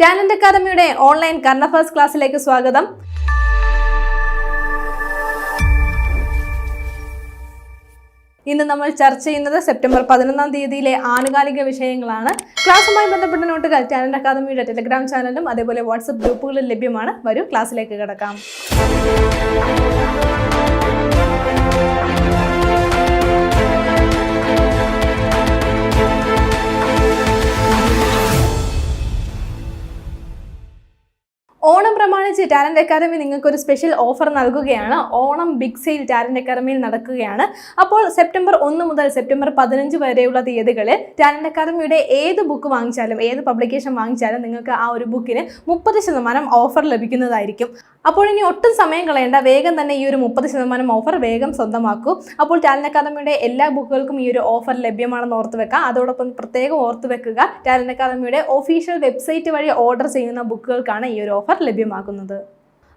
Talent അക്കാദമിയുടെ online current affairs ക്ലാസ്സിലേക്ക് സ്വാഗതം. ഇന്ന് നമ്മൾ ചർച്ച ചെയ്യുന്നത് സെപ്റ്റംബർ പതിനൊന്നാം തീയതിയിലെ ആനുകാലിക വിഷയങ്ങളാണ്. ക്ലാസ്സുമായി ബന്ധപ്പെട്ട നോട്ടുകൾ ടാലന്റ് അക്കാദമിയുടെ ടെലിഗ്രാം ചാനലും അതേപോലെ വാട്സപ്പ് ഗ്രൂപ്പുകളിലും ലഭ്യമാണ്. വരും ക്ലാസ്സിലേക്ക് കിടക്കാം. ഓണം പ്രമാണിച്ച് ടാലന്റ് അക്കാദമി നിങ്ങൾക്ക് ഒരു സ്പെഷ്യൽ ഓഫർ നൽകുകയാണ്. ഓണം ബിഗ് സെയിൽ ടാലന്റ് അക്കാദമിയിൽ നടക്കുകയാണ്. അപ്പോൾ സെപ്റ്റംബർ ഒന്ന് മുതൽ സെപ്റ്റംബർ പതിനഞ്ച് വരെയുള്ള തീയതികളിൽ ടാലന്റ് അക്കാദമിയുടെ ഏത് ബുക്ക് വാങ്ങിച്ചാലും ഏത് പബ്ലിക്കേഷൻ വാങ്ങിച്ചാലും നിങ്ങൾക്ക് ആ ഒരു ബുക്കിന് മുപ്പത് ശതമാനം ഓഫർ ലഭിക്കുന്നതായിരിക്കും. അപ്പോൾ ഇനി ഒട്ടും സമയം കളയേണ്ട. വേഗം തന്നെ ഈ ഒരു മുപ്പത് ശതമാനം ഓഫർ വേഗം സ്വന്തമാക്കൂ. അപ്പോൾ ടാലന്റ് അക്കാദമിയുടെ എല്ലാ ബുക്കുകൾക്കും ഈ ഒരു ഓഫർ ലഭ്യമാണെന്ന് ഓർത്ത് വെക്കുക അതോടൊപ്പം പ്രത്യേകം ഓർത്ത് വെക്കുക ടാലന്റ് അക്കാദമിയുടെ ഒഫീഷ്യൽ വെബ്സൈറ്റ് വഴി ഓർഡർ ചെയ്യുന്ന ബുക്കുകൾക്കാണ് ഈ ഒരു ഓഫർ ലഭ്യമാക്കുന്നത്.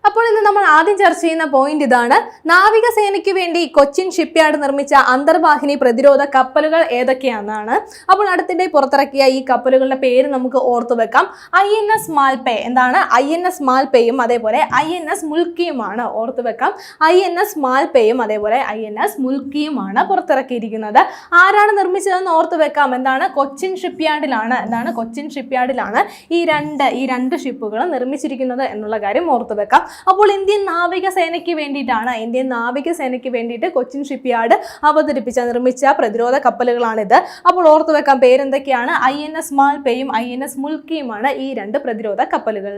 അപ്പോൾ ഇന്ന് നമ്മൾ ആദ്യം ചർച്ച ചെയ്യുന്ന പോയിന്റ് ഇതാണ്. നാവികസേനയ്ക്ക് വേണ്ടി കൊച്ചിൻ ഷിപ്പ്യാർഡ് നിർമ്മിച്ച അന്തർവാഹിനി പ്രതിരോധ കപ്പലുകൾ ഏതൊക്കെയാണെന്നാണ്. അപ്പോൾ അടുത്തിടെ പുറത്തിറക്കിയ ഈ കപ്പലുകളുടെ പേര് നമുക്ക് ഓർത്തു വെക്കാം. ഐ എൻ എസ് മാൽപേ എന്താണ്? ഐ എൻ എസ് മാൽപേയും അതേപോലെ ഐ എൻ എസ് മുൽക്കിയുമാണ് ഓർത്തു വെക്കാം. ഐ എൻ എസ് മാൽപേയും അതേപോലെ ഐ എൻ എസ് മുൽക്കിയുമാണ് പുറത്തിറക്കിയിരിക്കുന്നത്. ആരാണ് നിർമ്മിച്ചതെന്ന് ഓർത്തു വെക്കാം. എന്താണ്? കൊച്ചിൻ ഷിപ്പ്യാർഡിലാണ് എന്താണ്? കൊച്ചിൻ ഷിപ്പ്യാർഡിലാണ് ഈ രണ്ട് ഈ രണ്ട് ഷിപ്പുകളും നിർമ്മിച്ചിരിക്കുന്നത് എന്നുള്ള കാര്യം ഓർത്തു വെക്കാം. അപ്പോൾ ഇന്ത്യൻ നാവികസേനയ്ക്ക് വേണ്ടിയിട്ടാണ് ഇന്ത്യൻ നാവികസേനയ്ക്ക് വേണ്ടിയിട്ട് കൊച്ചിൻ ഷിപ്പ് യാർഡ് അവതരിപ്പിച്ച നിർമ്മിച്ച പ്രതിരോധ കപ്പലുകളാണിത്. അപ്പോൾ ഓർത്തു വെക്കാൻ പേരെന്തൊക്കെയാണ്? ഐ എൻ എസ് മാൽപേയും ഐ എൻ എസ് മുൽക്കിയുമാണ് ഈ രണ്ട് പ്രതിരോധ കപ്പലുകൾ.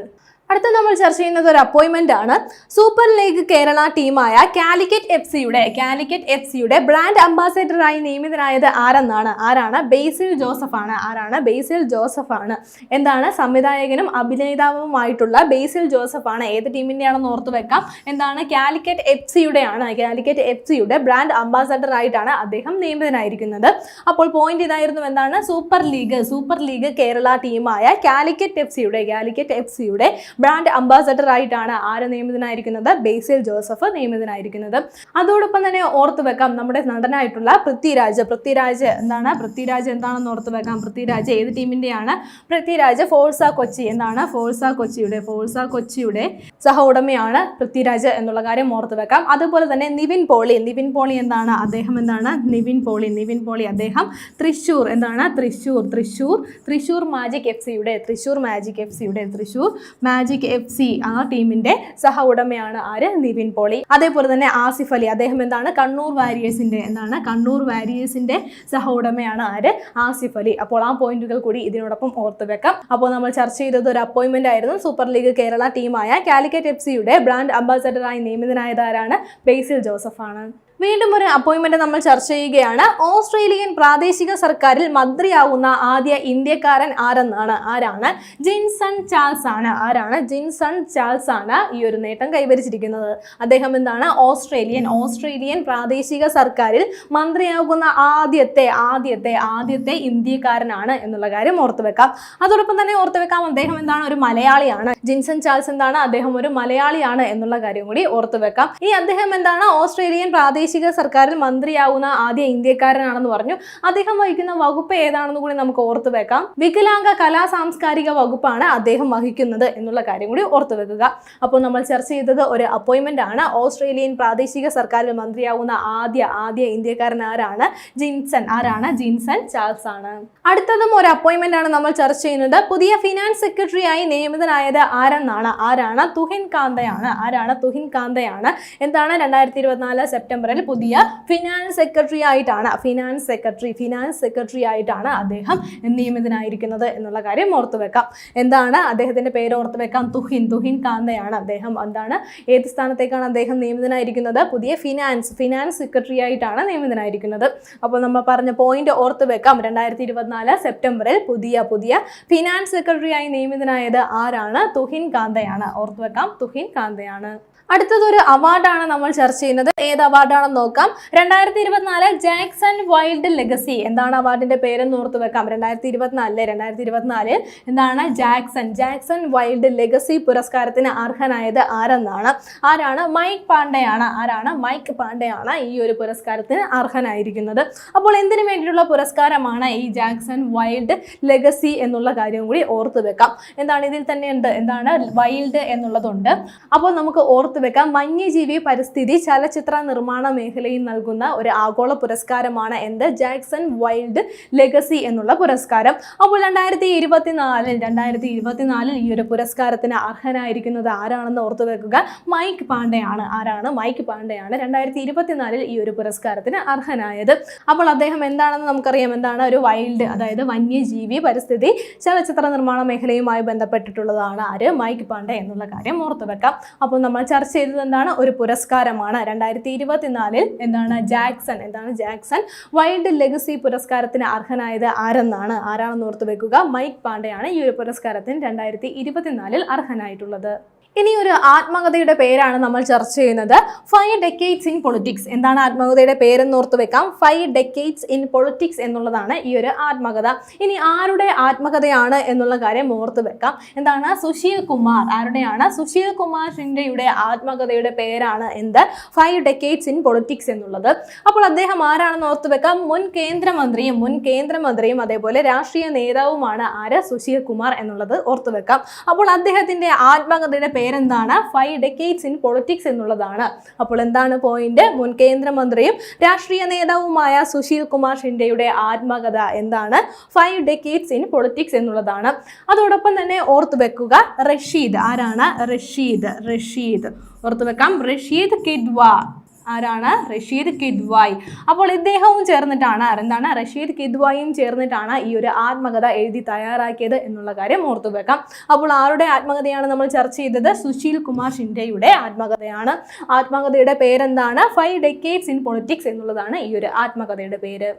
അടുത്ത നമ്മൾ ചർച്ച ചെയ്യുന്നത് ഒരു അപ്പോയിൻമെന്റ് ആണ്. സൂപ്പർ ലീഗ് കേരള ടീമായ കാലിക്കറ്റ് എഫ് സിയുടെ കാലിക്കറ്റ് എഫ് സിയുടെ ബ്രാൻഡ് അംബാസഡറായി നിയമിതനായത് ആരെന്നാണ്? ആരാണ്? ബേസിൽ ജോസഫ് ആണ്. ആരാണ്? ബേസിൽ ജോസഫ് ആണ്. എന്താണ്? സംവിധായകനും അഭിനേതാവുമായിട്ടുള്ള ബേസിൽ ജോസഫ് ആണ്. ഏത് ടീമിന്റെയാണെന്ന് ഓർത്ത് വെക്കാം. എന്താണ്? കാലിക്കറ്റ് എഫ് സിയുടെ ആണ് കാലിക്കറ്റ് എഫ് സിയുടെ ബ്രാൻഡ് അംബാസഡർ ആയിട്ടാണ് അദ്ദേഹം നിയമിതനായിരിക്കുന്നത്. അപ്പോൾ പോയിന്റ് ഇതായിരുന്നു എന്താണ്? Super league super league Kerala ടീമായ കാലിക്കറ്റ് എഫ് സിയുടെ കാലിക്കറ്റ് എഫ് സിയുടെ ബ്രാൻഡ് അംബാസഡർ ആയിട്ടാണ് ആര് നിയമിതനായിരിക്കുന്നത്? ബേസിൽ ജോസഫ് നിയമിതനായിരിക്കുന്നത്. അതോടൊപ്പം തന്നെ ഓർത്തു വെക്കാം നമ്മുടെ നടനായിട്ടുള്ള പൃഥ്വിരാജ്. പൃഥ്വിരാജ് എന്താണ്? പൃഥ്വിരാജ് എന്താണെന്ന് ഓർത്തു വെക്കാം. പൃഥ്വിരാജ് ഏത് ടീമിന്റെയാണ്? പൃഥ്വിരാജ് ഫോഴ്സ കൊച്ചി എന്താണ്? ഫോഴ്സ കൊച്ചിയുടെ ഫോഴ്സ കൊച്ചിയുടെ സഹ ഉടമയാണ് പൃഥ്വിരാജ് എന്നുള്ള കാര്യം ഓർത്തു വെക്കാം. അതുപോലെ തന്നെ നിവിൻ പോളി. നിവിൻ പോളി എന്താണ്? അദ്ദേഹം എന്താണ്? നിവിൻ പോളി. നിവിൻ പോളി അദ്ദേഹം തൃശ്ശൂർ എന്താണ്? തൃശ്ശൂർ തൃശ്ശൂർ തൃശ്ശൂർ മാജിക് എഫ് സിയുടെ തൃശ്ശൂർ മാജിക് എഫ് സിയുടെ തൃശ്ശൂർ മാജിക് എഫ് സി ആ ടീമിന്റെ സഹ ഉടമയാണ് ആര്? നിവിൻ പോളി. അതേപോലെ തന്നെ ആസിഫ് അലി. അദ്ദേഹം എന്താണ്? കണ്ണൂർ വാരിയേഴ്സിന്റെ എന്താണ്? കണ്ണൂർ വാരിയേഴ്സിന്റെ സഹ ഉടമയാണ് ആര്? ആസിഫ് അലി. അപ്പോൾ ആ പോയിന്റുകൾ കൂടി ഇതിനോടൊപ്പം ഓർത്തു വെക്കാം. അപ്പോൾ നമ്മൾ ചർച്ച ചെയ്തത് ഒരു അപ്പോയിന്റ്മെന്റ് ആയിരുന്നു. സൂപ്പർ ലീഗ് കേരള ടീമായ കാലിക്കറ്റ് എഫ് സിയുടെ ബ്രാൻഡ് അംബാസഡറായി നിയമിതനായതാരാണ്? ബേസിൽ ജോസഫ് ആണ് വീണ്ടും ഒരു അപ്പോയിന്റ്മെന്റ് നമ്മൾ ചർച്ച ചെയ്യുകയാണ്. ഓസ്ട്രേലിയൻ പ്രാദേശിക സർക്കാരിൽ മന്ത്രിയാവുന്ന ആദ്യ ഇന്ത്യക്കാരൻ ആരെന്നാണ്? ആരാണ്? ജിൻസൺ ചാൾസ് ആണ്. ആരാണ്? ജിൻസൺ ചാൾസ് ആണ് ഈ ഒരു നേട്ടം കൈവരിച്ചിരിക്കുന്നത്. അദ്ദേഹം എന്താണ്? ഓസ്ട്രേലിയൻ ഓസ്ട്രേലിയൻ പ്രാദേശിക സർക്കാരിൽ മന്ത്രിയാകുന്ന ആദ്യത്തെ ആദ്യത്തെ ആദ്യത്തെ ഇന്ത്യക്കാരനാണ് എന്നുള്ള കാര്യം ഓർത്തു വെക്കാം. അതോടൊപ്പം തന്നെ ഓർത്തു വെക്കാം അദ്ദേഹം എന്താണ്? ഒരു മലയാളിയാണ്. ജിൻസൺ ചാൾസ് എന്താണ്? അദ്ദേഹം ഒരു മലയാളിയാണ് എന്നുള്ള കാര്യം കൂടി ഓർത്തു വെക്കാം. ഈ അദ്ദേഹം എന്താണ്? ഓസ്ട്രേലിയൻ പ്രാദേശിക സർക്കാരിൽ മന്ത്രിയാവുന്ന ആദ്യ ഇന്ത്യക്കാരനാണെന്ന് പറഞ്ഞു. അദ്ദേഹം വഹിക്കുന്ന വകുപ്പ് ഏതാണെന്ന് കൂടി നമുക്ക് ഓർത്തു വെക്കാം. വികലാംഗ കലാ സാംസ്കാരിക വകുപ്പാണ് അദ്ദേഹം വഹിക്കുന്നത് എന്നുള്ള കാര്യം കൂടി ഓർത്തു വെക്കുക. അപ്പോൾ നമ്മൾ ചർച്ച ചെയ്തത് ഒരു അപ്പോയിന്റ്മെന്റ് ആണ്. ഓസ്ട്രേലിയൻ പ്രാദേശിക സർക്കാരിൽ മന്ത്രിയാവുന്ന ആദ്യ ആദ്യ ഇന്ത്യക്കാരൻ ആരാണ്? ജിൻസൺ. ആരാണ്? ജിൻസൺ ചാൾസ് ആണ്. അടുത്തതും ഒരു അപ്പോയിന്റ്മെന്റ് ആണ് നമ്മൾ ചർച്ച ചെയ്യുന്നത്. പുതിയ ഫിനാൻസ് സെക്രട്ടറിയായി നിയമിതനായത് ആരെന്നാണ്? ആരാണ്? തുഹിൻ കാന്തയാണ്. ആരാണ്? തുഹിൻ കാന്തയാണ്. എന്താണ്? രണ്ടായിരത്തി ഇരുപത്തിനാല് സെപ്റ്റംബറിൽ പുതിയ ഫിനാൻസ് സെക്രട്ടറി ആയിട്ടാണ് ഫിനാൻസ് സെക്രട്ടറി ഫിനാൻസ് സെക്രട്ടറി ആയിട്ടാണ് അദ്ദേഹം നിയമിതനായിരിക്കുന്നത് എന്നുള്ള കാര്യം ഓർത്തു വെക്കാം. എന്താണ് അദ്ദേഹത്തിന്റെ പേര് ഓർത്തു വെക്കാം? തുഹിൻ തുഹിൻ കാന്തയാണ് അദ്ദേഹം. എന്താണ്? ഏത് സ്ഥാനത്തേക്കാണ് അദ്ദേഹം നിയമിതനായിരിക്കുന്നത്? പുതിയ ഫിനാൻസ് ഫിനാൻസ് സെക്രട്ടറി ആയിട്ടാണ് നിയമിതനായിരിക്കുന്നത്. അപ്പോൾ നമ്മൾ പറഞ്ഞ പോയിന്റ് ഓർത്തു വെക്കാം. രണ്ടായിരത്തി ഇരുപത്തിനാല് സെപ്റ്റംബറിൽ പുതിയ പുതിയ ഫിനാൻസ് സെക്രട്ടറി ആയി നിയമിതനായത് ആരാണ്? തുഹിൻ കാന്തയാണ്. ഓർത്തു വെക്കാം. തുഹിൻ കാന്തയാണ്. അടുത്തതൊരു അവാർഡാണ് നമ്മൾ ചർച്ച ചെയ്യുന്നത്. ഏത് അവാർഡാണെന്ന് നോക്കാം. രണ്ടായിരത്തി ഇരുപത്തിനാല് ജാക്സൺ വൈൽഡ് ലെഗസി എന്താണ് അവാർഡിന്റെ പേരെന്ന് ഓർത്ത് വെക്കാം. രണ്ടായിരത്തി ഇരുപത്തിനാലിൽ രണ്ടായിരത്തി ഇരുപത്തിനാല് എന്താണ് ജാക്സൺ? ജാക്സൺ വൈൽഡ് ലെഗസി പുരസ്കാരത്തിന് അർഹനായത് ആരെന്നാണ്? ആരാണ്? മൈക്ക് പാണ്ഡെയാണ്. ആരാണ്? മൈക്ക് പാണ്ഡെയാണ് ഈ ഒരു പുരസ്കാരത്തിന് അർഹനായിരിക്കുന്നത്. അപ്പോൾ എന്തിനു വേണ്ടിയിട്ടുള്ള പുരസ്കാരമാണ് ഈ ജാക്സൺ വൈൽഡ് ലെഗസി എന്നുള്ള കാര്യം കൂടി ഓർത്ത് വെക്കാം. എന്താണ് ഇതിൽ തന്നെ ഉണ്ട്? എന്താണ്? വൈൽഡ് എന്നുള്ളതുണ്ട്. അപ്പോൾ നമുക്ക് ഓർത്ത് വെക്കാം. വന്യജീവി പരിസ്ഥിതി ചലച്ചിത്ര നിർമ്മാണ മേഖലയിൽ നൽകുന്ന ഒരു ആഗോള പുരസ്കാരമാണ് എന്ത്? ജാക്സൺ വൈൽഡ് ലെഗസി എന്നുള്ള പുരസ്കാരം. അപ്പോൾ രണ്ടായിരത്തി ഇരുപത്തിനാലിൽ രണ്ടായിരത്തി ഇരുപത്തിനാലിൽ ഈ ഒരു പുരസ്കാരത്തിന് അർഹനായിരിക്കുന്നത് ആരാണെന്ന് ഓർത്തു വെക്കുക. മൈക്ക് പാണ്ഡെയാണ്. ആരാണ്? മൈക്ക് പാണ്ഡെയാണ് രണ്ടായിരത്തി ഇരുപത്തിനാലിൽ ഈ ഒരു പുരസ്കാരത്തിന് അർഹനായത്. അപ്പോൾ അദ്ദേഹം എന്താണെന്ന് നമുക്കറിയാം. എന്താണ്? ഒരു വൈൽഡ് അതായത് വന്യജീവി പരിസ്ഥിതി ചലച്ചിത്ര നിർമ്മാണ മേഖലയുമായി ബന്ധപ്പെട്ടിട്ടുള്ളതാണ് ആര്? മൈക്ക് പാണ്ഡെ എന്നുള്ള കാര്യം ഓർത്തു വെക്കാം. അപ്പോൾ നമ്മൾ ചർച്ച ചെയ്തത് എന്താണ്? ഒരു പുരസ്കാരമാണ്. രണ്ടായിരത്തി ഇരുപത്തിനാലിൽ എന്താണ്? ജാക്സൺ എന്താണ് ജാക്സൺ? വൈൽഡ് ലെഗസി പുരസ്കാരത്തിന് അർഹനായത് ആരെന്നാണ്? ആരാണെന്ന് ഓർത്തു വെക്കുക. മൈക്ക് പാണ്ഡെയാണ് ഈ ഒരു പുരസ്കാരത്തിന് രണ്ടായിരത്തി ഇരുപത്തിനാലിൽ അർഹനായിട്ടുള്ളത്. ഇനി ഒരു ആത്മകഥയുടെ പേരാണ് നമ്മൾ ചർച്ച ചെയ്യുന്നത്. ഫൈവ് ഡെക്കേറ്റ്സ് ഇൻ പൊളിറ്റിക്സ് എന്താണ് ആത്മകഥയുടെ പേരെന്ന് ഓർത്ത് വെക്കാം. ഫൈവ് ഡെക്കേറ്റ്സ് ഇൻ പൊളിറ്റിക്സ് എന്നുള്ളതാണ് ഈ ഒരു ആത്മകഥ. ഇനി ആരുടെ ആത്മകഥയാണ് എന്നുള്ള കാര്യം ഓർത്ത് വെക്കാം. എന്താണ്? സുശീൽ കുമാർ ആരുടെയാണ്? സുശീൽ കുമാർ ഷിൻഡെയുടെ ആത്മകഥയുടെ പേരാണ് എന്ത്? ഫൈവ് ഡെക്കേറ്റ്സ് ഇൻ പൊളിറ്റിക്സ് എന്നുള്ളത്. അപ്പോൾ അദ്ദേഹം ആരാണെന്ന് ഓർത്ത് വെക്കാം? മുൻ കേന്ദ്രമന്ത്രിയും മുൻ കേന്ദ്രമന്ത്രിയും അതേപോലെ രാഷ്ട്രീയ നേതാവുമാണ് ആര്? സുശീൽ കുമാർ എന്നുള്ളത് ഓർത്ത് വെക്കാം. അപ്പോൾ അദ്ദേഹത്തിന്റെ ആത്മകഥയുടെ പേരെന്താണ്? ഫൈവ് ഡെക്കേറ്റ്സ് ഇൻ പൊളിറ്റിക്സ് എന്നുള്ളതാണ്. അപ്പോൾ എന്താണ് പോയിന്റ് മുൻ കേന്ദ്രമന്ത്രിയും രാഷ്ട്രീയ നേതാവുമായ സുശീൽ കുമാർ ഷിൻഡെയുടെ ആത്മകഥ എന്താണ്? ഫൈവ് ഡെക്കേറ്റ്സ് ഇൻ പൊളിറ്റിക്സ് എന്നുള്ളതാണ്. അതോടൊപ്പം തന്നെ ഓർത്ത് വെക്കുക റഷീദ്. ആരാണ്? റഷീദ്. റഷീദ്. ഓർത്ത് വെക്കാം. റഷീദ് കിഡ്വ. ആരാണ്? റഷീദ് കിദ്വായ്. അപ്പോൾ ഇദ്ദേഹവും ചേർന്നിട്ടാണ് എന്താണ് റഷീദ് കിദ്വായും ചേർന്നിട്ടാണ് ഈ ഒരു ആത്മകഥ എഴുതി തയ്യാറാക്കിയത് എന്നുള്ള കാര്യം ഓർത്തു വെക്കാം. അപ്പോൾ ആരുടെ ആത്മകഥയാണ് നമ്മൾ ചർച്ച ചെയ്തത്? സുശീൽ കുമാർ ഷിൻഡെയുടെ ആത്മകഥയാണ്. ആത്മകഥയുടെ പേരെന്താണ്? ഫൈവ് ഡെക്കേറ്റ്സ് ഇൻ പൊളിറ്റിക്സ് എന്നുള്ളതാണ് ഈ ഒരു ആത്മകഥയുടെ പേര്.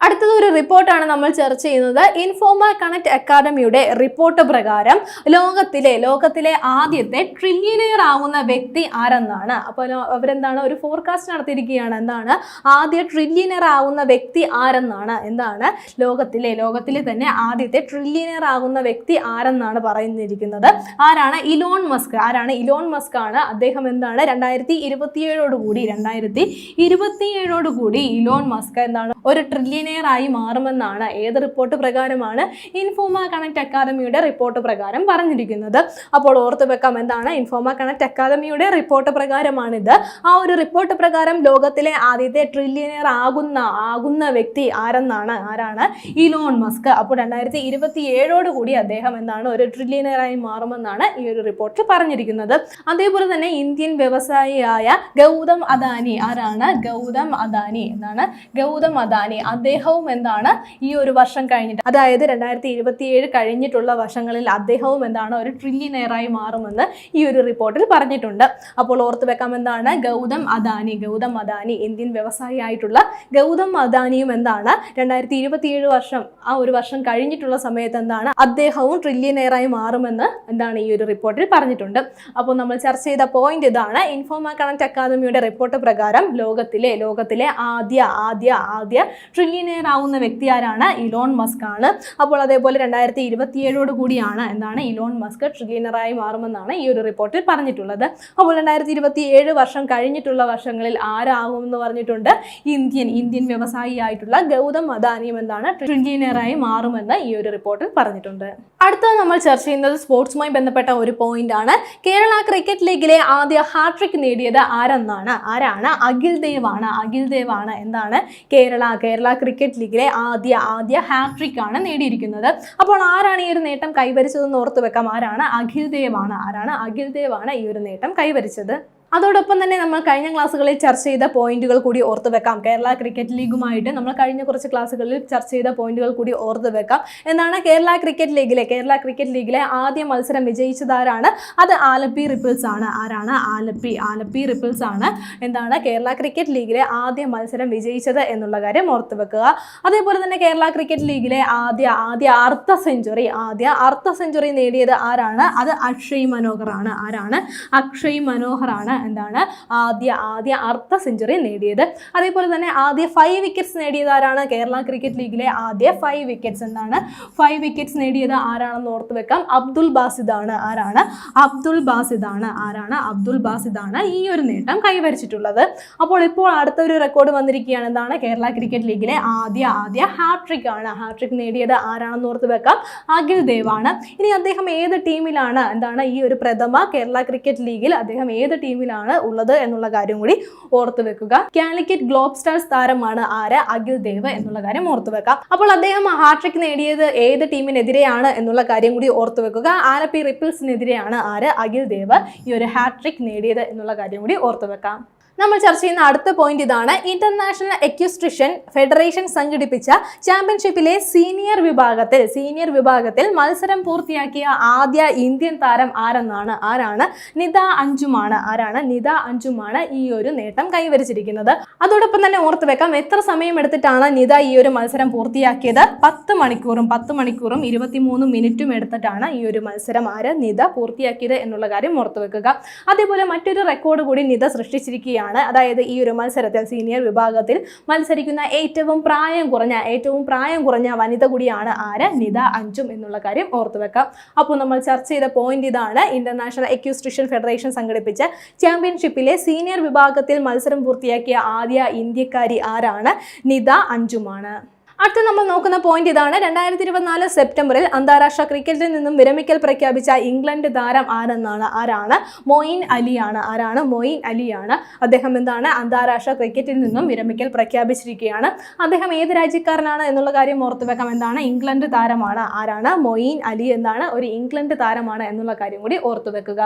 അടുത്തത് ഒരു റിപ്പോർട്ടാണ് നമ്മൾ ചർച്ച ചെയ്യുന്നത്. ഇൻഫോമ കണക്ട് അക്കാദമിയുടെ റിപ്പോർട്ട് പ്രകാരം ലോകത്തിലെ ലോകത്തിലെ ആദ്യത്തെ ട്രില്യനിയർ ആവുന്ന വ്യക്തി ആരെന്നാണ്? അപ്പോൾ അവരെന്താണ്? ഒരു ഫോർകാസ്റ്റ് നടത്തിയിരിക്കുകയാണ്. എന്താണ്? ആദ്യ ട്രില്യനിയർ ആവുന്ന വ്യക്തി ആരെന്നാണ്? എന്താണ്? ലോകത്തിലെ ലോകത്തിലെ തന്നെ ആദ്യത്തെ ട്രില്യനിയർ ആകുന്ന വ്യക്തി ആരെന്നാണ് പറയുന്നിരിക്കുന്നത്. ആരാണ്? ഇലോൺ മസ്ക് ആരാണ്? ഇലോൺ മസ്ക് ആണ്. അദ്ദേഹം എന്താണ്? രണ്ടായിരത്തി ഇരുപത്തിയേഴോട് കൂടി രണ്ടായിരത്തി ഇരുപത്തിയേഴോട് കൂടി ഇലോൺ മസ്ക് എന്താണ് ഒരു ട്രില്യനെയർ ആയി മാറുമെന്നാണ് ഏത് റിപ്പോർട്ട് പ്രകാരമാണ് ഇൻഫോമ കണക്ട് അക്കാദമിയുടെ റിപ്പോർട്ട് പ്രകാരം പറഞ്ഞിരിക്കുന്നത്. അപ്പോൾ ഓർത്തു വെക്കാം എന്താണ് ഇൻഫോമ കണക്ട് അക്കാദമിയുടെ റിപ്പോർട്ട് പ്രകാരമാണിത്. ആ ഒരു റിപ്പോർട്ട് പ്രകാരം ലോകത്തിലെ ആദ്യത്തെ ട്രില്യനെയർ ആകുന്ന ആകുന്ന വ്യക്തി ആരെന്നാണ്? ആരാണ്? ഇലോൺ മസ്ക് അപ്പോൾ രണ്ടായിരത്തി ഇരുപത്തി ഏഴോട് കൂടി അദ്ദേഹം എന്താണ് ഒരു ട്രില്യനിയറായി മാറുമെന്നാണ് ഈ ഒരു റിപ്പോർട്ട് പറഞ്ഞിരിക്കുന്നത്. അതേപോലെ തന്നെ ഇന്ത്യൻ വ്യവസായിയായ ഗൗതം അദാനി. ആരാണ്? ഗൗതം അദാനി. എന്നാണ് ഗൗതം അദാനി അദ്ദേഹവും എന്താണ് ഈ ഒരു വർഷം കഴിഞ്ഞിട്ട് അതായത് രണ്ടായിരത്തി ഇരുപത്തിയേഴ് കഴിഞ്ഞിട്ടുള്ള വർഷങ്ങളിൽ അദ്ദേഹവും എന്താണ് ഒരു ട്രില്യനെയറായി മാറുമെന്ന് ഈ ഒരു റിപ്പോർട്ടിൽ പറഞ്ഞിട്ടുണ്ട്. അപ്പോൾ ഓർത്തു വെക്കാം എന്താണ് ഗൗതം അദാനി ഗൗതം അദാനി ഇന്ത്യൻ വ്യവസായി ആയിട്ടുള്ള ഗൗതം അദാനിയും എന്താണ് രണ്ടായിരത്തി ഇരുപത്തിയേഴ് വർഷം ആ ഒരു വർഷം കഴിഞ്ഞിട്ടുള്ള സമയത്ത് എന്താണ് അദ്ദേഹവും ട്രില്യനെയറായി മാറുമെന്ന് എന്താണ് ഈ ഒരു റിപ്പോർട്ടിൽ പറഞ്ഞിട്ടുണ്ട്. അപ്പോൾ നമ്മൾ ചർച്ച ചെയ്ത പോയിന്റ് ഇതാണ് ഇൻഫോമ കണക്ട് അക്കാദമിയുടെ റിപ്പോർട്ട് പ്രകാരം ലോകത്തിലെ ലോകത്തിലെ ആദ്യ ആദ്യ ആദ്യ ട്രില്യനെയർ ആവുന്ന വ്യക്തി ആരാണ് ഇലോൺ മസ്ക് ആണ് അപ്പോൾ അതേപോലെ രണ്ടായിരത്തി ഇരുപത്തിയേഴോട് കൂടിയാണ് എന്താണ് ഇലോൺ മസ്ക് ട്രില്യനറായി മാറുമെന്നാണ് ഈ ഒരു റിപ്പോർട്ടിൽ പറഞ്ഞിട്ടുള്ളത്. അപ്പോൾ രണ്ടായിരത്തി ഇരുപത്തി ഏഴ് വർഷം കഴിഞ്ഞിട്ടുള്ള വർഷങ്ങളിൽ ആരാകുമെന്ന് പറഞ്ഞിട്ടുണ്ട് ഇന്ത്യൻ ഇന്ത്യൻ വ്യവസായി ആയിട്ടുള്ള ഗൗതം അദാനിയും എന്താണ് ട്രില്യനറായി മാറുമെന്ന് ഈ ഒരു റിപ്പോർട്ടിൽ പറഞ്ഞിട്ടുണ്ട്. അടുത്തത് നമ്മൾ ചർച്ച ചെയ്യുന്നത് സ്പോർട്സുമായി ബന്ധപ്പെട്ട ഒരു പോയിന്റ് ആണ്. കേരള ക്രിക്കറ്റ് ലീഗിലെ ആദ്യ ഹാട്രിക് നേടിയത് ആരെന്നാണ്? ആരാണ്? അഖിൽ ദേവ് ആണ് അഖിൽ ദേവ് ആണ് എന്താണ്? കേരള കേരള ക്രിക്കറ്റ് ലീഗിലെ ആദ്യ ആദ്യ ഹാട്രിക് ആണ് നേടിയിരിക്കുന്നത്. അപ്പോൾ ആരാണ് ഈ ഒരു നേട്ടം കൈവരിച്ചതെന്ന് ഓർത്തു വെക്കാം. ആരാണ്? അഖിൽ ദേവാണ്. ആരാണ്? അഖിൽ ദേവാണ് ഈ ഒരു നേട്ടം കൈവരിച്ചത്. അതോടൊപ്പം തന്നെ നമ്മൾ കഴിഞ്ഞ ക്ലാസ്സുകളിൽ ചർച്ച ചെയ്ത പോയിന്റുകൾ കൂടി ഓർത്ത് വെക്കാം. കേരള ക്രിക്കറ്റ് ലീഗുമായിട്ട് നമ്മൾ കഴിഞ്ഞ കുറച്ച് ക്ലാസ്സുകളിൽ ചർച്ച ചെയ്ത പോയിന്റുകൾ കൂടി ഓർത്ത് വെക്കാം. എന്നാണ് കേരള ക്രിക്കറ്റ് ലീഗിലെ കേരള ക്രിക്കറ്റ് ലീഗിലെ ആദ്യ മത്സരം വിജയിച്ചതാരാണ് അത് ആലപ്പി റിപ്പിൾസ് ആണ്. ആരാണ്? ആലപ്പി ആലപ്പി റിപ്പിൾസ് ആണ്. എന്താണ് കേരള ക്രിക്കറ്റ് ലീഗിലെ ആദ്യ മത്സരം വിജയിച്ചത് എന്നുള്ള കാര്യം ഓർത്ത് വെക്കുക. അതേപോലെ തന്നെ കേരള ക്രിക്കറ്റ് ലീഗിലെ ആദ്യ ആദ്യ അർദ്ധ സെഞ്ചുറി ആദ്യ അർദ്ധ സെഞ്ചുറി നേടിയത് ആരാണ്? അത് അക്ഷയ് മനോഹർ ആണ്. ആരാണ്? അക്ഷയ് മനോഹർ ആണ്. എന്താണ്? ആദ്യ ആദ്യ അർദ്ധ സെഞ്ചുറി നേടിയത്. അതേപോലെ തന്നെ ആദ്യ ഫൈവ് വിക്കറ്റ്സ് നേടിയത് ആരാണ്? കേരള ക്രിക്കറ്റ് ലീഗിലെ ആദ്യ ഫൈവ് വിക്കറ്റ്സ് എന്താണ്? ഫൈവ് വിക്കറ്റ്സ് നേടിയത് ആരാണെന്ന് ഓർത്ത് വെക്കാം. അബ്ദുൽ ബാസിദാണ് ആരാണ്? അബ്ദുൽ ബാസിദാണ് ആരാണ്? അബ്ദുൽ ബാസിദാണ് ഈ ഒരു നേട്ടം കൈവരിച്ചിട്ടുള്ളത്. അപ്പോൾ ഇപ്പോൾ അടുത്ത ഒരു റെക്കോർഡ് വന്നിരിക്കുകയാണ്. എന്താണ്? കേരള ക്രിക്കറ്റ് ലീഗിലെ ആദ്യ ആദ്യ ഹാട്രിക് ആണ്. ഹാട്രിക് നേടിയത് ആരാണെന്ന് ഓർത്ത് വെക്കാം. അഖിൽ ദേവാണ് ഇനി അദ്ദേഹം ഏത് ടീമിലാണ് എന്താണ്? ഈ ഒരു പ്രഥമ കേരള ക്രിക്കറ്റ് ലീഗിൽ അദ്ദേഹം ഏത് ടീമിലാണ് ഉള്ളത് എന്നുള്ള കാര്യം കൂടി ഓർത്തു വെക്കുക. കാലിക്കറ്റ് ഗ്ലോബ് സ്റ്റാർസ് താരമാണ് ആര്? അഖിൽ ദേവ് എന്നുള്ള കാര്യം ഓർത്തു വെക്കാം. അപ്പോൾ അദ്ദേഹം ഹാട്രിക് നേടിയത് ഏത് ടീമിനെതിരെയാണ് എന്നുള്ള കാര്യം കൂടി ഓർത്തു വെക്കുക. ആലപ്പി റിപ്പിൾസിനെതിരെയാണ് ആര്? അഖിൽ ദേവ് ഈ ഒരു ഹാട്രിക് നേടിയത് എന്നുള്ള കാര്യം കൂടി ഓർത്തു വെക്കാം. നമ്മൾ ചർച്ച ചെയ്യുന്ന അടുത്ത പോയിന്റ് ഇതാണ്. ഇന്റർനാഷണൽ എക്യുസ്ട്രിഷൻ ഫെഡറേഷൻ സംഘടിപ്പിച്ച ചാമ്പ്യൻഷിപ്പിലെ സീനിയർ വിഭാഗത്തിൽ സീനിയർ വിഭാഗത്തിൽ മത്സരം പൂർത്തിയാക്കിയ ആദ്യ ഇന്ത്യൻ താരം ആരെന്നാണ്? ആരാണ്? നിത അഞ്ചുമാണ്. ആരാണ്? നിത അഞ്ചുമാണ് ഈ ഒരു നേട്ടം കൈവരിച്ചിരിക്കുന്നത്. അതോടൊപ്പം തന്നെ ഓർത്ത് വെക്കാം എത്ര സമയം എടുത്തിട്ടാണ് നിത ഈ ഒരു മത്സരം പൂർത്തിയാക്കിയത്? പത്ത് മണിക്കൂറും പത്ത് മണിക്കൂറും ഇരുപത്തിമൂന്ന് മിനിറ്റും എടുത്തിട്ടാണ് ഈ ഒരു മത്സരം ആര്? നിത പൂർത്തിയാക്കിയത് എന്നുള്ള കാര്യം ഓർത്ത് വെക്കുക. അതേപോലെ മറ്റൊരു റെക്കോർഡ് കൂടി നിത സൃഷ്ടിച്ചിരിക്കുകയാണ്. അതായത് ഈ ഒരു മത്സരത്തിൽ സീനിയർ വിഭാഗത്തിൽ മത്സരിക്കുന്ന ഏറ്റവും പ്രായം കുറഞ്ഞ ഏറ്റവും പ്രായം കുറഞ്ഞ വനിത കൂടിയാണ് ആര്? നിത അഞ്ചും എന്നുള്ള കാര്യം ഓർത്തു വെക്കാം. അപ്പോൾ നമ്മൾ ചർച്ച ചെയ്ത പോയിന്റ് ഇതാണ്. ഇന്റർനാഷണൽ എക്യൂസ്ട്രിഷൻ ഫെഡറേഷൻ സംഘടിപ്പിച്ച ചാമ്പ്യൻഷിപ്പിലെ സീനിയർ വിഭാഗത്തിൽ മത്സരം പൂർത്തിയാക്കിയ ആദ്യ ഇന്ത്യക്കാരി ആരാണ്? നിത അഞ്ചുമാണ് അടുത്ത നമ്മൾ നോക്കുന്ന പോയിന്റ് ഇതാണ്. രണ്ടായിരത്തി ഇരുപത്തിനാല് സെപ്റ്റംബറിൽ അന്താരാഷ്ട്ര ക്രിക്കറ്റിൽ നിന്നും വിരമിക്കൽ പ്രഖ്യാപിച്ച ഇംഗ്ലണ്ട് താരം ആരെന്നാണ്? ആരാണ്? മൊയിൻ അലിയാണ്. ആരാണ്? മൊയിൻ അലിയാണ്. അദ്ദേഹം എന്താണ്? അന്താരാഷ്ട്ര ക്രിക്കറ്റിൽ നിന്നും വിരമിക്കൽ പ്രഖ്യാപിച്ചിരിക്കുകയാണ്. അദ്ദേഹം ഏത് രാജ്യക്കാരനാണ് എന്നുള്ള കാര്യം ഓർത്തു വെക്കാം. എന്താണ്? ഇംഗ്ലണ്ട് താരമാണ്. ആരാണ്? മൊയിൻ അലി എന്താണ് ഒരു ഇംഗ്ലണ്ട് താരമാണ് എന്നുള്ള കാര്യം കൂടി ഓർത്തു വെക്കുക.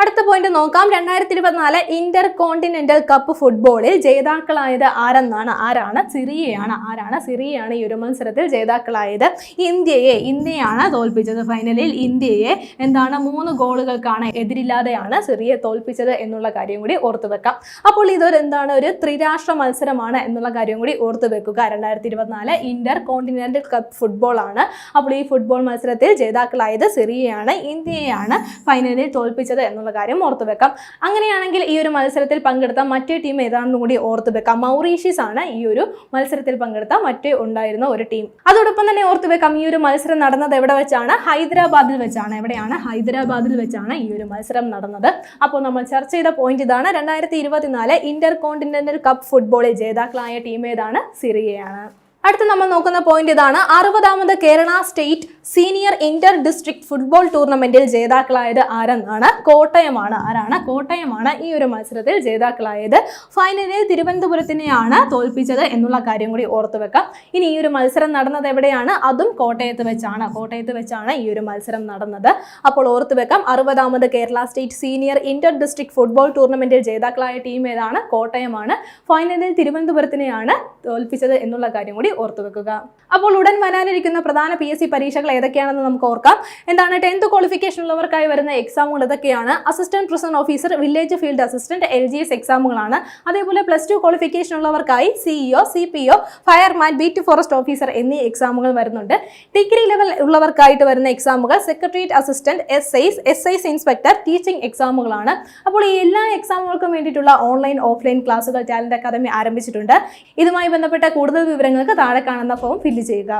അടുത്ത പോയിന്റ് നോക്കാം. രണ്ടായിരത്തി ഇരുപത്തിനാല് ഇന്റർ കോണ്ടിനെന്റൽ കപ്പ് ഫുട്ബോളിൽ ജേതാക്കളായത് ആരെന്നാണ്? ആരാണ്? സിറിയയാണ്. ആരാണ്? സിറിയയാണ് ഈ ഒരു മത്സരത്തിൽ ജേതാക്കളായത്. ഇന്ത്യയെ ഇന്ത്യയാണ് തോൽപ്പിച്ചത്. ഫൈനലിൽ ഇന്ത്യയെ എന്താണ് മൂന്ന് ഗോളുകൾക്കാണ് എതിരില്ലാതെയാണ് സിറിയെ തോൽപ്പിച്ചത് എന്നുള്ള കാര്യം കൂടി ഓർത്തു വെക്കാം. അപ്പോൾ ഇതൊരു എന്താണ് ഒരു ത്രിരാഷ്ട്ര മത്സരമാണ് എന്നുള്ള കാര്യം കൂടി ഓർത്തു വെക്കുക. രണ്ടായിരത്തി ഇരുപത്തിനാല് ഇന്റർ കോണ്ടിനെന്റൽ കപ്പ് ഫുട്ബോൾ ആണ് അപ്പോൾ ഈ ഫുട്ബോൾ മത്സരത്തിൽ ജേതാക്കളായത് സിറിയയാണ്. ഇന്ത്യയെയാണ് ഫൈനലിൽ തോൽപ്പിച്ചത് എന്നുള്ള കാര്യം ഓർത്തു വെക്കാം. അങ്ങനെയാണെങ്കിൽ ഈ ഒരു മത്സരത്തിൽ പങ്കെടുത്ത മറ്റേ ടീം ഏതാണെന്നും കൂടി ഓർത്തു വെക്കാം. മൗറീഷ്യസ് ആണ് ഈ ഒരു മത്സരത്തിൽ പങ്കെടുത്ത മറ്റേ ഉണ്ടായിരുന്ന ഒരു ടീം അതോടൊപ്പം തന്നെ ഓർത്തു വെക്കാം ഈ ഒരു മത്സരം നടന്നത് എവിടെ വെച്ചാണ്? ഹൈദരാബാദിൽ വെച്ചാണ്. എവിടെയാണ്? ഹൈദരാബാദിൽ വെച്ചാണ് ഈ ഒരു മത്സരം നടന്നത്. അപ്പോൾ നമ്മൾ ചർച്ച ചെയ്ത പോയിന്റ് ഇതാണ്. രണ്ടായിരത്തി ഇരുപത്തിനാല് ഇന്റർ കോണ്ടിനെന്റൽ കപ്പ് ഫുട്ബോളിൽ ജേതാക്കളായ ടീം ഏതാണ്? സിറിയയാണ്. അടുത്ത നമ്മൾ നോക്കുന്ന പോയിന്റ് ഇതാണ് അറുപതാമത് Kerala state senior inter district football ടൂർണമെന്റിൽ ജേതാക്കളായത് ആരെന്നാണ്? കോട്ടയമാണ്. ആരാണ്? കോട്ടയമാണ് ഈ ഒരു മത്സരത്തിൽ ജേതാക്കളായത്. ഫൈനലിൽ തിരുവനന്തപുരത്തിനെയാണ് തോൽപ്പിച്ചത് എന്നുള്ള കാര്യം കൂടി ഓർത്തു വെക്കാം. ഇനി ഈ ഒരു മത്സരം നടന്നത് എവിടെയാണ്? അതും കോട്ടയത്ത് വെച്ചാണ്. കോട്ടയത്ത് വെച്ചാണ് ഈ ഒരു മത്സരം നടന്നത്. അപ്പോൾ ഓർത്തു വെക്കാം അറുപതാമത് Kerala state senior inter district football ടൂർണമെന്റിൽ ജേതാക്കളായ ടീം ഏതാണ്? കോട്ടയമാണ്. ഫൈനലിൽ തിരുവനന്തപുരത്തിനെയാണ് തോൽപ്പിച്ചത് എന്നുള്ള കാര്യം കൂടി ഓർത്തു വെക്കുക. അപ്പോൾ ഉടൻ വരാനിരിക്കുന്ന പ്രധാന പി എസ് സി പരീക്ഷകൾ ഏതൊക്കെയാണെന്ന് നമുക്ക് ഓർക്കാം. എന്താണ് ടെൻത്ത് ക്വാളിഫിക്കേഷൻ ഉള്ളവർക്കായി വരുന്ന എക്സാമുകൾ ഇതൊക്കെയാണ്. Assistant prison officer village field assistant L G S എക്സാമുകളാണ് അതേപോലെ plus two qualification ഉള്ളവർക്കായി CEO C P O fireman beat forest officer എന്നീ എക്സാമുകൾ വരുന്നുണ്ട്. ഡിഗ്രി ലെവൽ ഉള്ളവർക്കായിട്ട് വരുന്ന എക്സാമുകൾ secretariat assistant S I S I inspector teaching എക്സാമുകളാണ് അപ്പോൾ ഈ എല്ലാ എക്സാമുകൾക്കും വേണ്ടിയിട്ടുള്ള ഓൺലൈൻ ഓഫ്ലൈൻ ക്ലാസുകൾ ടാലന്റ് അക്കാദമി ആരംഭിച്ചിട്ടുണ്ട്. ഇതുമായി ബന്ധപ്പെട്ട കൂടുതൽ വിവരങ്ങൾക്ക് താഴെ കാണുന്ന ഫോം ഫില്ല് ചെയ്യുക.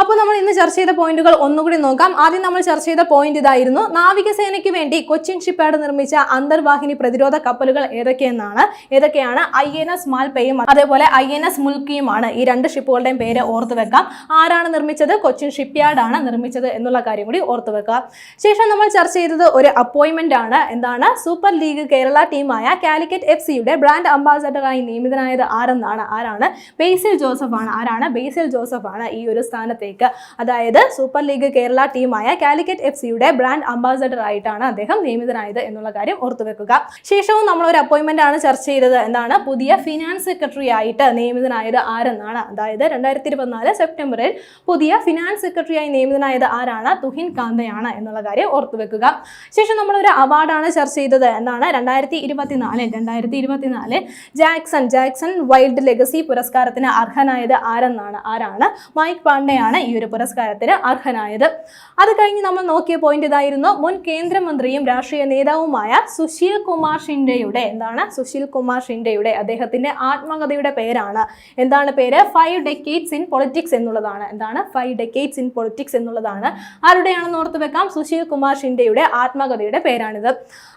അപ്പോൾ നമ്മൾ ഇന്ന് ചർച്ച ചെയ്ത പോയിന്റുകൾ ഒന്നുകൂടി നോക്കാം. ആദ്യം നമ്മൾ ചർച്ച ചെയ്ത പോയിന്റ് ഇതായിരുന്നു. നാവികസേനയ്ക്ക് വേണ്ടി കൊച്ചിൻ ഷിപ്പ്യാർഡ് നിർമ്മിച്ച അന്തർവാഹിനി പ്രതിരോധ കപ്പലുകൾ ഏതൊക്കെയെന്നാണ്. ഏതൊക്കെയാണ്? ഐ എൻ എസ് മാൽപയും അതേപോലെ ഐ എൻ എസ് മുൽക്കിയുമാണ്. ഈ രണ്ട് ഷിപ്പുകളുടെയും പേര് ഓർത്തു വെക്കാം. ആരാണ് നിർമ്മിച്ചത്? കൊച്ചിൻ ഷിപ്പ്യാർഡാണ് നിർമ്മിച്ചത് എന്നുള്ള കാര്യം കൂടി ഓർത്തു വെക്കാം. ശേഷം നമ്മൾ ചർച്ച ചെയ്തത് ഒരു അപ്പോയിന്റ്മെന്റ് ആണ്. എന്താണ്? സൂപ്പർ ലീഗ് കേരള ടീമായ കാലിക്കറ്റ് എഫ് സിയുടെ ബ്രാൻഡ് അംബാസഡറായി നിയമിതനായത് ആരെന്നാണ്? ആരാണ്? ബേസിൽ ജോസഫ് ആണ് ആരാണ്? ബേസിൽ ജോസഫ് ആണ് ഈ ഒരു സ്ഥാനത്തേക്ക് അതായത് സൂപ്പർ ലീഗ് കേരള ടീമായ കാലിക്കറ്റ് എഫ് സിയുടെ ബ്രാൻഡ് അംബാസഡർ ആയിട്ടാണ് അദ്ദേഹം നിയമിതനായത് എന്നുള്ള കാര്യം ഓർത്തുവെക്കുക ശേഷവും നമ്മൾ ഒരു അപ്പോയിന്റ്മെന്റ് ആണ് ചർച്ച ചെയ്തത്. എന്താണ്? പുതിയ ഫിനാൻസ് സെക്രട്ടറി ആയിട്ട് നിയമിതനായത് ആരെന്നാണ്? അതായത് രണ്ടായിരത്തി ഇരുപത്തിനാല് സെപ്റ്റംബറിൽ പുതിയ ഫിനാൻസ് സെക്രട്ടറിയായി നിയമിതനായത് ആരാണ്? തുഹിൻ കാന്തയാണ് എന്നുള്ള കാര്യം ഓർത്തുവെക്കുക ശേഷം നമ്മൾ ഒരു അവാർഡാണ് ചർച്ച ചെയ്തത്. എന്താണ്? രണ്ടായിരത്തി ഇരുപത്തിനാല് രണ്ടായിരത്തി ഇരുപത്തിനാല് ജാക്സൺ ജാക്സൺ വൈൽഡ് ലെഗസി പുരസ്കാരത്തിന് അർഹനായത് ആരെന്നാണ്? ആരാണ്? മൈക്ക് പാണ്ഡെയാണ് ഈ ഒരു പുരസ്കാരത്തിന് അർഹനായത്. അത് കഴിഞ്ഞ് നമ്മൾ നോക്കിയ പോയിന്റ് ഇതായിരുന്നു മുൻ കേന്ദ്രമന്ത്രിയും രാഷ്ട്രീയ നേതാവുമായ സുശീൽ കുമാർ ഷിൻഡെയുടെ എന്താണ്? സുശീൽ കുമാർ ഷിൻഡെയുടെ അദ്ദേഹത്തിന്റെ ആത്മകഥയുടെ പേരാണ്. എന്താണ് പേര്? ഫൈവ് ഡെക്കേറ്റ്സ് ഇൻ പൊളിറ്റിക്സ് എന്നുള്ളതാണ്. എന്താണ്? ഫൈവ് ഡെക്കേറ്റ്സ് ഇൻ പൊളിറ്റിക്സ് എന്നുള്ളതാണ്. ആരുടെയാണെന്ന് ഓർത്ത് വെക്കാം? സുശീൽ കുമാർ ഷിൻഡെയുടെ ആത്മകഥയുടെ പേരാണിത്.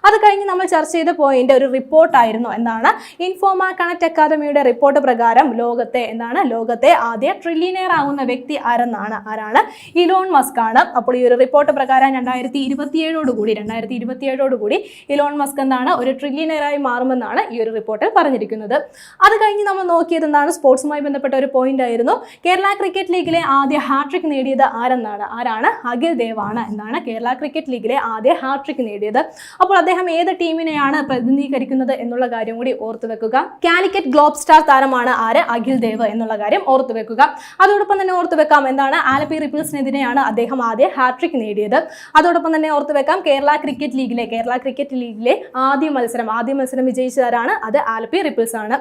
അത് കഴിഞ്ഞ് നമ്മൾ ചർച്ച ചെയ്ത പോയിന്റ് ഒരു റിപ്പോർട്ടായിരുന്നു എന്താണ്? ഇൻഫോമ കണക്ട് അക്കാദമിയുടെ റിപ്പോർട്ട് പ്രകാരം ലോകത്തെ എന്താണ്? ലോകത്തെ ആദ്യ ട്രില്യനെയർ ആകുന്ന വ്യക്തി ആരെന്നാണ് ആരാണ്? ഇലോൺ മസ്ക് ആണ് അപ്പോൾ ഈ ഒരു റിപ്പോർട്ട് പ്രകാരം രണ്ടായിരത്തി ഇരുപത്തിയേഴോട് കൂടി രണ്ടായിരത്തി ഇരുപത്തിയേഴോട് കൂടി ഇലോൺ മസ്ക് എന്താണ്? ഒരു ട്രില്യനറായി മാറുമെന്നാണ് ഈ ഒരു റിപ്പോർട്ടിൽ പറഞ്ഞിരിക്കുന്നത്. അത് കഴിഞ്ഞ് നമ്മൾ നോക്കിയത് എന്താണ്? സ്പോർട്സുമായി ബന്ധപ്പെട്ട ഒരു പോയിന്റ് ആയിരുന്നു. കേരള ക്രിക്കറ്റ് ലീഗിലെ ആദ്യ ഹാട്രിക് നേടിയത് ആരെന്നാണ്? ആരാണ്? അഖിൽ ദേവാണ് എന്താണ് കേരള ക്രിക്കറ്റ് ലീഗിലെ ആദ്യ ഹാട്രിക് നേടിയത്. അപ്പോൾ അദ്ദേഹം ഏത് ടീമിനെയാണ് പ്രതിനിധീകരിക്കുന്നത് എന്നുള്ള കാര്യം കൂടി ഓർത്തു വെക്കുക. കാലിക്കറ്റ് ഗ്ലോബ് സ്റ്റാർ താരമാണ് ആര്? അഖിൽ ദേവ് എന്നുള്ള കാര്യം ഓർത്തു വെക്കുക. അതോടൊപ്പം തന്നെ ഓർത്തു വെക്കാം എന്താണ്? ആലപ്പി റിപ്പിൾസിനെതിരെയാണ് അദ്ദേഹം ആദ്യ ഹാട്രിക് നേടിയത്. അതോടൊപ്പം തന്നെ ഓർത്ത് വെക്കാം കേരള ക്രിക്കറ്റ് ലീഗിലെ കേരള ക്രിക്കറ്റ് ലീഗിലെ ആദ്യ മത്സരം ആദ്യ മത്സരം വിജയിച്ചതാരാണ്? അത് ആലപ്പി റിപ്പിൾസ് ആണ്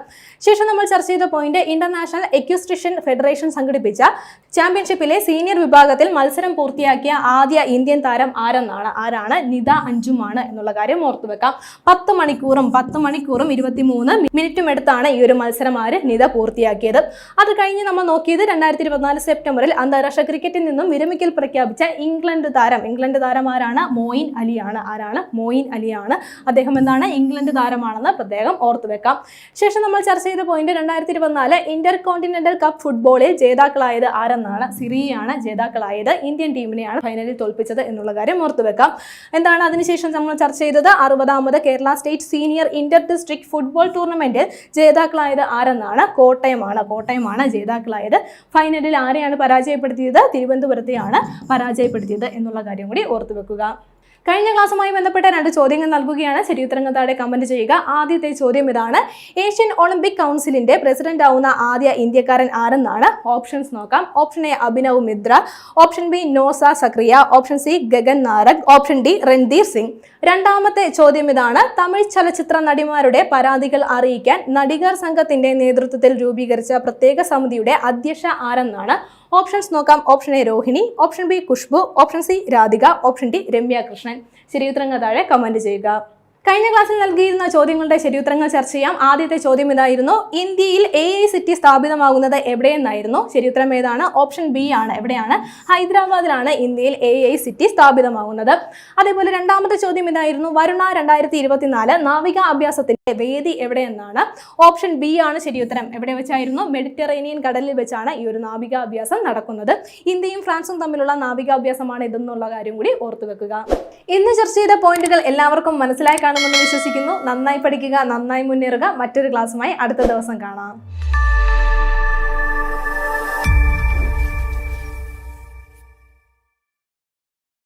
ശേഷം നമ്മൾ ചർച്ച ചെയ്ത പോയിന്റ് ഇന്റർനാഷണൽ എക്യൂസ്ട്രിഷൻ ഫെഡറേഷൻ സംഘടിപ്പിച്ച ചാമ്പ്യൻഷിപ്പിലെ സീനിയർ വിഭാഗത്തിൽ മത്സരം പൂർത്തിയാക്കിയ ആദ്യ ഇന്ത്യൻ താരം ആരെന്നാണ്? ആരാണ്? നിത അഞ്ചുമാണ് എന്നുള്ള കാര്യം ഓർത്തു വെക്കാം. പത്ത് മണിക്കൂറും പത്ത് മണിക്കൂറും ഇരുപത്തിമൂന്ന് മിനിറ്റും എടുത്താണ് ഈ ഒരു മത്സരം ആര് നിത പൂർത്തിയാക്കിയത്. അത് കഴിഞ്ഞ് നമ്മൾ നോക്കിയത് രണ്ടായിരത്തി ഇരുപത്തിനാല് സെപ്റ്റംബറിൽ അന്താരാഷ്ട്ര ക്രിക്കറ്റിൽ നിന്നും വിരമിക്കൽ പ്രഖ്യാപിച്ച ഇംഗ്ലണ്ട് താരം. ഇംഗ്ലണ്ട് താരം ആരാണ് മോയിൻ അലിയാണ്. ആരാണ്? മോയിൻ അലിയാണ്. അദ്ദേഹം എന്താണ്? ഇംഗ്ലണ്ട് താരമാണെന്ന് പ്രത്യേകം ഓർത്തു വെക്കാം. ശേഷം നമ്മൾ ചർച്ച ചെയ്ത പോയിന്റ് രണ്ടായിരത്തി ഇരുപത്തിനാല് ഇന്റർ കോണ്ടിനെന്റൽ കപ്പ് ഫുട്ബോളിൽ ജേതാക്കളായത് ആരെന്നാണ്? സിറിയയാണ് ജേതാക്കളായത്. ഇന്ത്യൻ ടീമിനെയാണ് ഫൈനലിൽ തോൽപ്പിച്ചത് എന്നുള്ള കാര്യം ഓർത്തു വെക്കാം. എന്താണ് അതിനുശേഷം നമ്മൾ ചർച്ച ചെയ്തത്? അറുപതാമത് Kerala state senior inter district football ടൂർണമെന്റിൽ ജേതാക്കളായത് ആരെന്നാണ്? കോട്ടയമാണ്. കോട്ടയമാണ് ജേതാക്കളായത്. ഫൈനലിൽ ആരെയാണ് പരാജയപ്പെടുത്തിയത് തിരുവനന്തപുരത്തെയാണ് പരാജയപ്പെടുത്തിയത് എന്നുള്ള കാര്യം കൂടി ഓർത്തു വെക്കുക. കഴിഞ്ഞ ക്ലാസ്സുമായി ബന്ധപ്പെട്ട രണ്ട് ചോദ്യങ്ങൾ നൽകുകയാണ്. ശരിയുത്തരങ്ങൾ താഴെ കമന്റ് ചെയ്യുക. ആദ്യത്തെ ചോദ്യം ഇതാണ്. ഏഷ്യൻ ഒളിമ്പിക് കൗൺസിലിന്റെ പ്രസിഡന്റ് ആവുന്ന ആദ്യ ഇന്ത്യക്കാരൻ ആരെന്നാണ്? ഓപ്ഷൻസ് നോക്കാം. Option A Abhinav Mitra option B നോസ Zacharia option C Gagan Narang option D Randhir Singh രണ്ടാമത്തെ ചോദ്യം ഇതാണ്. തമിഴ് ചലച്ചിത്ര നടിമാരുടെ പരാതികൾ അറിയിക്കാൻ നടികർ സംഘത്തിന്റെ നേതൃത്വത്തിൽ രൂപീകരിച്ച പ്രത്യേക സമിതിയുടെ അധ്യക്ഷ ആരെന്നാണ്? ഓപ്ഷൻസ് നോക്കാം. Option A Rohini option B Khushbu option C Radhika option D Ramya Krishnan ശരിയുത്തരങ്ങൾ താഴെ കമന്റ് ചെയ്യുക. കഴിഞ്ഞ ക്ലാസ്സിൽ നൽകിയിരുന്ന ചോദ്യങ്ങളുടെ ശരിയുത്തരങ്ങൾ ചർച്ച ചെയ്യാം. ആദ്യത്തെ ചോദ്യം ഇതായിരുന്നു. ഇന്ത്യയിൽ എ ഐ സിറ്റി സ്ഥാപിതമാകുന്നത് എവിടെയെന്നായിരുന്നു. ശരിയുത്തരം ഏതാണ്? ഓപ്ഷൻ ബി ആണ്. എവിടെയാണ്? ഹൈദരാബാദിലാണ് ഇന്ത്യയിൽ എ ഐ സിറ്റി സ്ഥാപിതമാകുന്നത്. അതേപോലെ രണ്ടാമത്തെ ചോദ്യം ഇതായിരുന്നു. വരുണ രണ്ടായിരത്തി ഇരുപത്തിനാല് നാവിക അഭ്യാസത്തിന്റെ വേദി എവിടെയെന്നാണ്? ഓപ്ഷൻ ബി ആണ് ശരിയുത്തരം. എവിടെ വെച്ചായിരുന്നു? മെഡിറ്ററേനിയൻ കടലിൽ വെച്ചാണ് ഈ ഒരു നാവികാഭ്യാസം നടക്കുന്നത്. ഇന്ത്യയും ഫ്രാൻസും തമ്മിലുള്ള നാവികാഭ്യാസമാണ് ഇതെന്നുള്ള കാര്യം കൂടി ഓർത്തു വെക്കുക ഇന്ന് ചർച്ച ചെയ്ത പോയിന്റുകൾ എല്ലാവർക്കും മനസ്സിലായി കാണുമെന്ന് വിശ്വസിക്കുന്നു. നന്നായി പഠിക്കുക നന്നായി മുന്നേറുക. മറ്റൊരു ക്ലാസ്സുമായി അടുത്ത ദിവസം കാണാം.